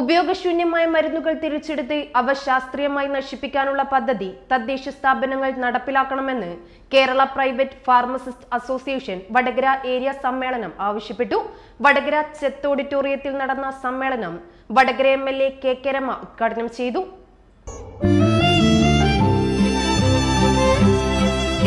ഉപയോഗശൂന്യമായ മരുന്നുകൾ തിരിച്ചെടുത്ത് അവ ശാസ്ത്രീയമായി നശിപ്പിക്കാനുള്ള പദ്ധതി തദ്ദേശ സ്ഥാപനങ്ങൾ നടപ്പിലാക്കണമെന്ന് Kerala private pharmacist association Vadakara area സമ്മേളനം ആവശ്യപ്പെട്ടു. വടകര ചെത്ത് ഓഡിറ്റോറിയത്തിൽ നടന്ന സമ്മേളനം Vadakara M L A K K Rama ഉദ്ഘാടനം ചെയ്തു.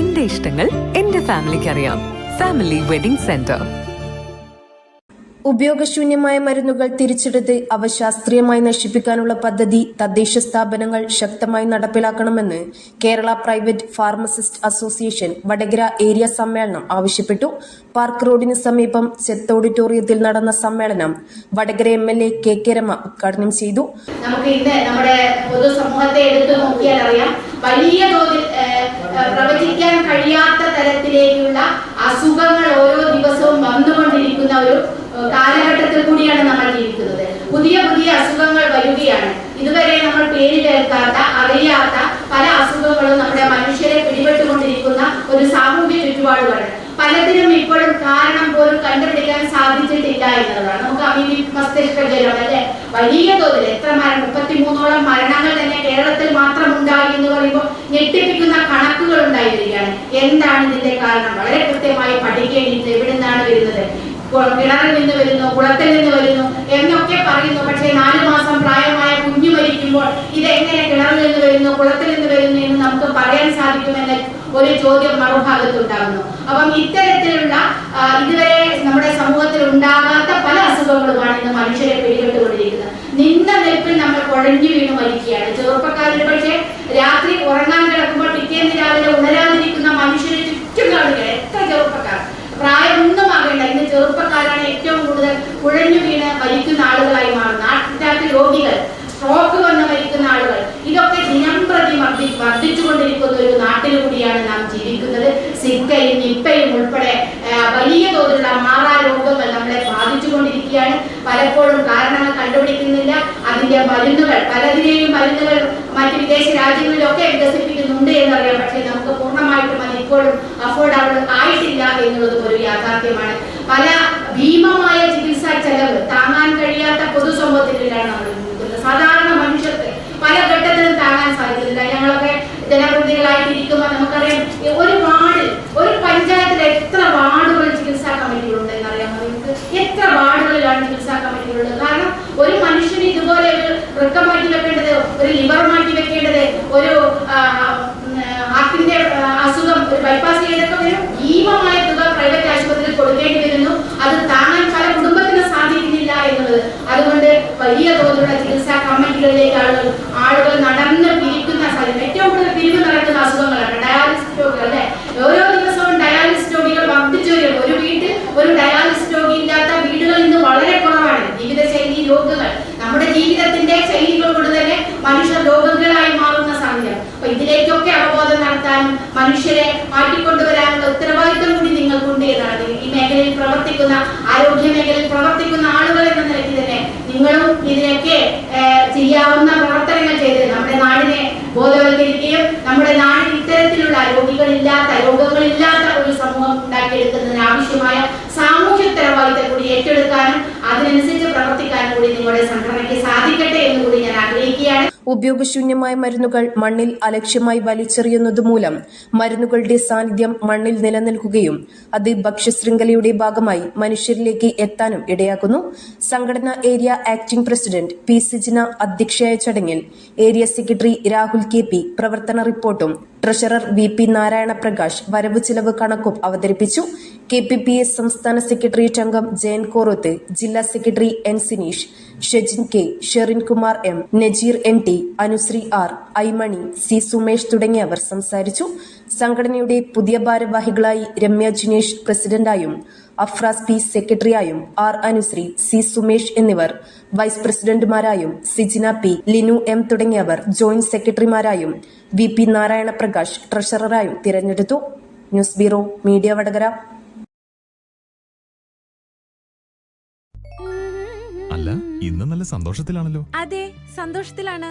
എന്റെ ഇഷ്ടങ്ങൾ എന്റെ ഫാമിലിക്ക് അറിയാം. Family wedding centre. ഉപയോഗശൂന്യമായ മരുന്നുകൾ തിരിച്ചെടുത്ത് അവ ശാസ്ത്രീയമായി നശിപ്പിക്കാനുള്ള പദ്ധതി തദ്ദേശ സ്ഥാപനങ്ങൾ ശക്തമായി നടപ്പിലാക്കണമെന്ന് Kerala private pharmacist association Vadakara area സമ്മേളനം ആവശ്യപ്പെട്ടു. പാർക്ക് റോഡിന് സമീപം ചെത്ത് ഓഡിറ്റോറിയത്തിൽ നടന്ന സമ്മേളനം Vadakara M L A K K Rama ഉദ്ഘാടനം ചെയ്തു. നമുക്ക് ഇന്ന് നമ്മുടെ പൊതുസമൂഹത്തെ എടുത്തു നോക്കിയാൽ അറിയാം വലിയ തോതിൽ പ്രവചിക്കാൻ കഴിയാത്ത തരത്തിലേക്കുള്ള അസുഖങ്ങൾ ഓരോ ദിവസവും വന്നുകൊണ്ടിരിക്കുന്ന ഒരു ഏഹ്, കാലഘട്ടത്തിൽ കൂടിയാണ് നമ്മൾ ജീവിക്കുന്നത് പുതിയ പുതിയ അസുഖങ്ങൾ വരികയാണ് ഇതുവരെ നമ്മൾ പേര് കേൾക്കാത്ത അറിയാത്ത പല അസുഖങ്ങളും നമ്മുടെ മനുഷ്യരെ പിടിപെട്ടുകൊണ്ടിരിക്കുന്ന ഒരു സാമൂഹ്യ പലതിനും ഇപ്പോഴും കാരണം പോലും കണ്ടുപിടിക്കാൻ സാധിച്ചിട്ടില്ല എന്നുള്ളതാണ്. നമുക്ക് അമീനി മസ്തിഷ്ക അല്ലെ? വലിയ തോതിൽ എത്ര മരണം മുപ്പത്തിമൂന്നോളം മരണങ്ങൾ തന്നെ കേരളത്തിൽ മാത്രം ഉണ്ടായി എന്ന് പറയുമ്പോൾ ഞെട്ടിപ്പിക്കുന്ന കണക്കുകൾ ഉണ്ടായിരിക്കുകയാണ്. എന്താണ് ഇതിന്റെ കാരണം? വളരെ കൃത്യമായി പഠിക്കേണ്ടത് എവിടെ നിന്നാണ് വരുന്നത് കിണറിൽ നിന്ന് വരുന്നു കുളത്തിൽ നിന്ന് വരുന്നു എന്നൊക്കെ പറയുന്നു പക്ഷേ നാല് മാസം പ്രായമായ കുഞ്ഞു മരിക്കുമ്പോൾ ഇത് എങ്ങനെ കിണറിൽ നിന്ന് വരുന്നു കുളത്തിൽ നിന്ന് വരുന്നു എന്ന് നമുക്ക് പറയാൻ സാധിക്കുമെന്ന ഒരു ചോദ്യം മറുഭാഗത്തുണ്ടാകുന്നു. അപ്പം ഇത്തരത്തിലുള്ള ഇതുവരെ നമ്മുടെ സമൂഹത്തിൽ ഉണ്ടാകാത്ത പല അസുഖങ്ങളുമാണ് ഇന്ന് മനുഷ്യരെ പിടിപെട്ടുകൊണ്ടിരിക്കുന്നത്. നിന്ന നിൽപ്പിൽ നമ്മൾ കുഴഞ്ഞു വീണ് മരിക്കുകയാണ്. ചെറുപ്പക്കാരിൽ പക്ഷേ രാത്രി ഉറങ്ങാൻ കിടക്കുമ്പോൾ പിറ്റേന്ന് രാവിലെ ഉണരാതിരിക്കുന്ന മനുഷ്യരെ ചുറ്റും കാണുകയാണ് എത്ര ചെറുപ്പക്കാർ. പ്രായമൊന്നും ആകേണ്ട ഇന്ന് ചെറുപ്പക്കാരാണ് ഏറ്റവും കൂടുതൽ കുഴഞ്ഞു വീണ് മരിക്കുന്ന ആളുകളായി മാറുന്നത്. അറ്റാക്ക് രോഗികൾ ജീവിക്കുന്നത് സിക്കയും നിപ്പയും ഉൾപ്പെടെ വലിയ തോതിലുള്ള മാറാ രോഗങ്ങൾ നമ്മളെ ബാധിച്ചുകൊണ്ടിരിക്കുകയാണ്. പലപ്പോഴും കാരണങ്ങൾ കണ്ടുപിടിക്കുന്നില്ല. അതിന്റെ മരുന്നുകൾ പലതിനെയും മരുന്നുകൾ മറ്റ് വിദേശ രാജ്യങ്ങളിലൊക്കെ വികസിപ്പിക്കുന്നുണ്ട് എന്നറിയാം. പക്ഷേ നമുക്ക് പൂർണമായിട്ടും അത് ഇപ്പോഴും അഫോർഡബിൾ ആയിട്ടില്ല എന്നുള്ളതും ഒരു യാഥാർത്ഥ്യമാണ്. പല വൃക്ക മാറ്റി വെക്കേണ്ടത് ഒരു ലിവർ മാറ്റി വെക്കേണ്ടത് ഒരു ഹാർട്ടിന്റെ അസുഖം ഒരു ബൈപ്പാസ് ചെയ്തൊക്കെ വരും. ഭീമമായ തുക പ്രൈവറ്റ് ആശുപത്രിയിൽ കൊടുക്കേണ്ടി വരുന്നു അത് താങ്ങാൻ പല കുടുംബത്തിന് സാധിക്കുന്നില്ല എന്നുള്ളത് അതുകൊണ്ട് വലിയ തോതിലുള്ള ചികിത്സാ കമ്മിറ്റികളിലേക്ക് ആളുകൾ ആളുകൾ നടന്ന് പിരിക്കുന്ന സാഹചര്യം ഏറ്റവും കൂടുതൽ പിരിവ് നടക്കുന്ന അസുഖങ്ങളാണ് ഡയാലിസിസ് രോഗികൾ അല്ലെ ഓരോ ദിവസവും ഡയാലിസിസ് രോഗികൾ വർദ്ധിച്ചു വരും ഒരു വീട്ടിൽ ഒരു ഡയാലിസിസ് രോഗി ഇല്ലാത്ത വീടുകൾ ഇന്ന് വളരെ കുറവാണ് ജീവിതശൈലി രോഗങ്ങൾ നമ്മുടെ ജീവിതത്തിന്റെ ശൈലികൾ കൊണ്ട് തന്നെ മനുഷ്യർ രോഗങ്ങളായി മാറുന്ന സാഹചര്യം അപ്പൊ ഇതിലേക്കൊക്കെ അവബോധം നടത്താനും മനുഷ്യരെ മാറ്റിക്കൊണ്ടുവരാനുള്ള ഉത്തരവാദിത്വം കൂടി നിങ്ങൾക്കുണ്ട് എന്നാണ് ഈ മേഖലയിൽ പ്രവർത്തിക്കുന്ന ആരോഗ്യ മേഖലയിൽ പ്രവർത്തിക്കുന്ന ആളുകൾ എന്ന നിലയ്ക്ക് തന്നെ നിങ്ങളും ഇതിനൊക്കെ ചെയ്യാവുന്ന പ്രവർത്തനങ്ങൾ ചെയ്ത് നമ്മുടെ നാടിനെ ബോധവൽക്കരിക്കുകയും നമ്മുടെ നാടിന് ഇത്തരത്തിലുള്ള രോഗികളില്ലാത്ത രോഗങ്ങളില്ലാത്ത ഒരു സമൂഹം ഉണ്ടാക്കിയെടുക്കുന്നതിന് ആവശ്യമായ സാമൂഹ്യ ഉത്തരവാദിത്തം കൂടി ഏറ്റെടുക്കാനും അതിനനുസരിച്ച് പ്രവർത്തിക്കാനും കൂടി നിങ്ങളുടെ സംഘടനയ്ക്ക് സാധിക്കട്ടെ എന്ന് കൂടി ഉപയോഗശൂന്യമായ മരുന്നുകൾ മണ്ണിൽ അലക്ഷ്യമായി വലിച്ചെറിയുന്നതുമൂലം മരുന്നുകളുടെ സാന്നിധ്യം മണ്ണിൽ നിലനിൽക്കുകയും അത് ഭക്ഷ്യശൃംഖലയുടെ ഭാഗമായി മനുഷ്യരിലേക്ക് എത്താനും ഇടയാക്കുന്നു. സംഘടന area acting president P. Sijina അധ്യക്ഷയായ ചടങ്ങിൽ area secretary Rahul K P പ്രവർത്തന റിപ്പോർട്ടും treasurer V P Narayana Prakash വരവ് ചിലവ് കണക്കും അവതരിപ്പിച്ചു. കെ പി പി എസ് സംസ്ഥാന സെക്രട്ടേറിയറ്റ് അംഗം ജയൻ കോറോത്ത് ജില്ലാ secretary N Sineesh Shejin K Sherin Kumar M Najeer N T Anusree R Aimani C Sumesh തുടങ്ങിയവർ സംസാരിച്ചു. സംഘടനയുടെ പുതിയ ഭാരവാഹികളായി രമ്യ ജിനേഷ് പ്രസിഡന്റായും അഫ്രാസ് പി സെക്രട്ടറിയായും ആർ അനുശ്രീ സി സുമേഷ് എന്നിവർ vice പ്രസിഡന്റുമാരായും Sijina P Linu M തുടങ്ങിയവർ ജോയിന്റ് സെക്രട്ടറിമാരായും വി പി നാരായണ പ്രകാശ് ട്രഷററായും തിരഞ്ഞെടുത്തു. News bureau media Vadakara. അല്ല ഇന്ന് നല്ല സന്തോഷത്തിലാണല്ലോ. അതെ സന്തോഷത്തിലാണ്.